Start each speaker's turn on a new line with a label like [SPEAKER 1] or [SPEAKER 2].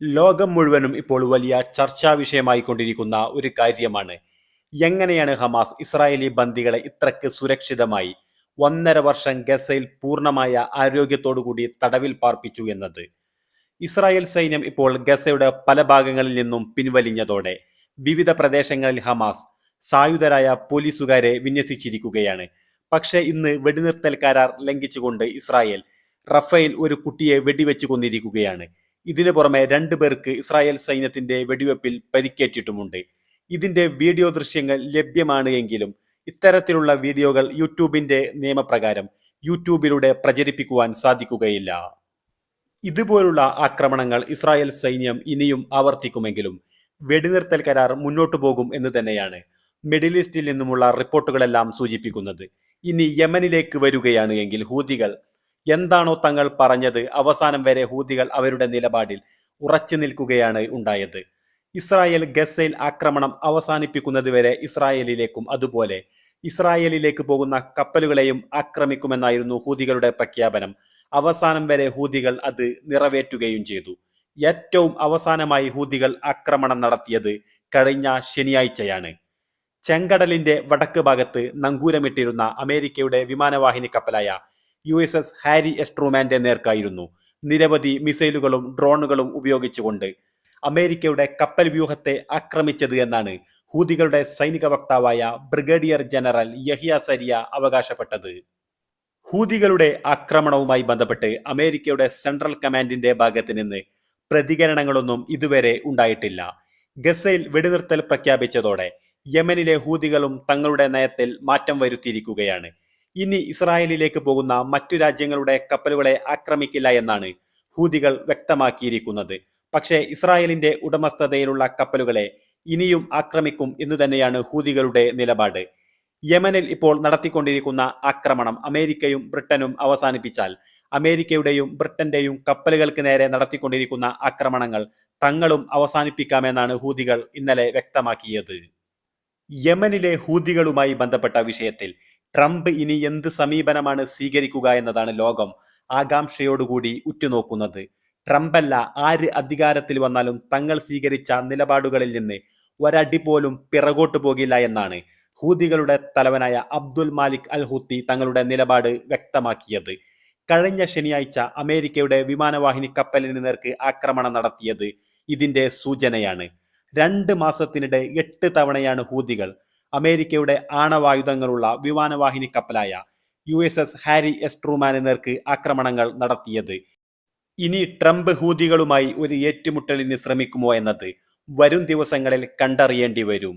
[SPEAKER 1] ലോകം മുഴുവനും ഇപ്പോൾ വലിയ ചർച്ചാ വിഷയമായിക്കൊണ്ടിരിക്കുന്ന ഒരു കാര്യമാണ്. എങ്ങനെയാണ് ഹമാസ് ഇസ്രായേലി ബന്ദികളെ ഇത്രക്ക് സുരക്ഷിതമായി ഒന്നര വർഷം ഗസയിൽ പൂർണമായ ആരോഗ്യത്തോടുകൂടി തടവിൽ പാർപ്പിച്ചു എന്നത്? ഇസ്രായേൽ സൈന്യം ഇപ്പോൾ ഗസയുടെ പല ഭാഗങ്ങളിൽ നിന്നും പിൻവലിഞ്ഞതോടെ വിവിധ പ്രദേശങ്ങളിൽ ഹമാസ് സായുധരായ പോലീസുകാരെ വിന്യസിച്ചിരിക്കുകയാണ്. പക്ഷേ ഇന്ന് വെടിനിർത്തൽ കരാർ ലംഘിച്ചുകൊണ്ട് ഇസ്രായേൽ റഫേൽ ഒരു കുട്ടിയെ വെടിവെച്ചു കൊന്നിരിക്കുകയാണ്. ഇതിനു പുറമെ രണ്ടു പേർക്ക് ഇസ്രായേൽ സൈന്യത്തിന്റെ വെടിവെപ്പിൽ പരിക്കേറ്റിട്ടുമുണ്ട്. ഇതിന്റെ വീഡിയോ ദൃശ്യങ്ങൾ ലഭ്യമാണ് എങ്കിലും ഇത്തരത്തിലുള്ള വീഡിയോകൾ യൂട്യൂബിന്റെ നിയമപ്രകാരം യൂട്യൂബിലൂടെ പ്രചരിപ്പിക്കുവാൻ സാധിക്കുകയില്ല. ഇതുപോലുള്ള ആക്രമണങ്ങൾ ഇസ്രായേൽ സൈന്യം ഇനിയും ആവർത്തിക്കുമെങ്കിലും വെടിനിർത്തൽ കരാർ മുന്നോട്ടു പോകും എന്ന് തന്നെയാണ് മിഡിൽ ഈസ്റ്റിൽ നിന്നുമുള്ള റിപ്പോർട്ടുകളെല്ലാം സൂചിപ്പിക്കുന്നത്. ഇനി യമനിലേക്ക് വരികയാണ് എങ്കിൽ ഹൂതികൾ എന്താണോ തങ്ങൾ പറഞ്ഞത് അവസാനം വരെ ഹൂതികൾ അവരുടെ നിലപാടിൽ ഉറച്ചു നിൽക്കുകയാണ് ഉണ്ടായത്. ഇസ്രായേൽ ഗസയിൽ ആക്രമണം അവസാനിപ്പിക്കുന്നതുവരെ ഇസ്രായേലിലേക്കും അതുപോലെ ഇസ്രായേലിലേക്ക് പോകുന്ന കപ്പലുകളെയും ആക്രമിക്കുമെന്നായിരുന്നു ഹൂതികളുടെ പ്രഖ്യാപനം. അവസാനം വരെ ഹൂതികൾ അത് നിറവേറ്റുകയും ചെയ്തു. ഏറ്റവും അവസാനമായി ഹൂതികൾ ആക്രമണം നടത്തിയത് കഴിഞ്ഞ ശനിയാഴ്ചയാണ്. ചെങ്കടലിന്റെ വടക്ക് ഭാഗത്ത് നങ്കൂരമിട്ടിരുന്ന അമേരിക്കയുടെ വിമാനവാഹിനി കപ്പലായ യു എസ് എസ് ഹാരി എസ്ട്രൂമാന്റെ നേർക്കായിരുന്നു. നിരവധി മിസൈലുകളും ഡ്രോണുകളും ഉപയോഗിച്ചുകൊണ്ട് അമേരിക്കയുടെ കപ്പൽ വ്യൂഹത്തെ ആക്രമിച്ചത് എന്നാണ് ഹൂതികളുടെ സൈനിക വക്താവായ ബ്രിഗേഡിയർ ജനറൽ യഹിയ സരിയ അവകാശപ്പെട്ടത്. ഹൂതികളുടെ ആക്രമണവുമായി ബന്ധപ്പെട്ട് അമേരിക്കയുടെ സെൻട്രൽ കമാൻഡിന്റെ ഭാഗത്ത് നിന്ന് പ്രതികരണങ്ങളൊന്നും ഇതുവരെ ഉണ്ടായിട്ടില്ല. ഗസയിൽ വെടിനിർത്തൽ പ്രഖ്യാപിച്ചതോടെ യമനിലെ ഹൂതികളും തങ്ങളുടെ നയത്തിൽ മാറ്റം വരുത്തിയിരിക്കുകയാണ്. ഇനി ഇസ്രായേലിലേക്ക് പോകുന്ന മറ്റു രാജ്യങ്ങളുടെ കപ്പലുകളെ ആക്രമിക്കില്ല എന്നാണ് ഹൂതികൾ വ്യക്തമാക്കിയിരിക്കുന്നത്. പക്ഷേ ഇസ്രായേലിന്റെ ഉടമസ്ഥതയിലുള്ള കപ്പലുകളെ ഇനിയും ആക്രമിക്കും എന്നു തന്നെയാണ് ഹൂതികളുടെ നിലപാട്. യമനിൽ ഇപ്പോൾ നടത്തിക്കൊണ്ടിരിക്കുന്ന ആക്രമണം അമേരിക്കയും ബ്രിട്ടനും അവസാനിപ്പിച്ചാൽ അമേരിക്കയുടെയും ബ്രിട്ടന്റെയും കപ്പലുകൾക്ക് നേരെ നടത്തിക്കൊണ്ടിരിക്കുന്ന ആക്രമണങ്ങൾ തങ്ങളും അവസാനിപ്പിക്കാമെന്നാണ് ഹൂതികൾ ഇന്നലെ വ്യക്തമാക്കിയത്. യമനിലെ ഹൂതികളുമായി ബന്ധപ്പെട്ട വിഷയത്തിൽ ട്രംപ് ഇനി എന്ത് സമീപനമാണ് സ്വീകരിക്കുക എന്നതാണ് ലോകം ആകാംക്ഷയോടുകൂടി ഉറ്റുനോക്കുന്നത്. ട്രംപല്ല ആര് അധികാരത്തിൽ വന്നാലും തങ്ങൾ സ്വീകരിച്ച നിലപാടുകളിൽ നിന്ന് ഒരടി പോലും പിറകോട്ട് പോകില്ല എന്നാണ് ഹൂതികളുടെ തലവനായ അബ്ദുൽ മാലിക് അൽ ഹൂത്തി തങ്ങളുടെ നിലപാട് വ്യക്തമാക്കിയത്. കഴിഞ്ഞ ശനിയാഴ്ച അമേരിക്കയുടെ വിമാനവാഹിനി കപ്പലിന് നേർക്ക് ആക്രമണം നടത്തിയത് ഇതിന്റെ സൂചനയാണ്. രണ്ട് മാസത്തിനിടെ എട്ട് തവണയാണ് ഹൂതികൾ അമേരിക്കയുടെ ആണവായുധങ്ങളുള്ള വിമാനവാഹിനി കപ്പലായ U S S Harry S ട്രൂമാന് നേർക്ക് ആക്രമണങ്ങൾ നടത്തിയത്. ഇനി ട്രംപ് ഹൂതികളുമായി ഒരു ഏറ്റുമുട്ടലിന് ശ്രമിക്കുമോ എന്നത് വരും ദിവസങ്ങളിൽ കണ്ടറിയേണ്ടി വരും.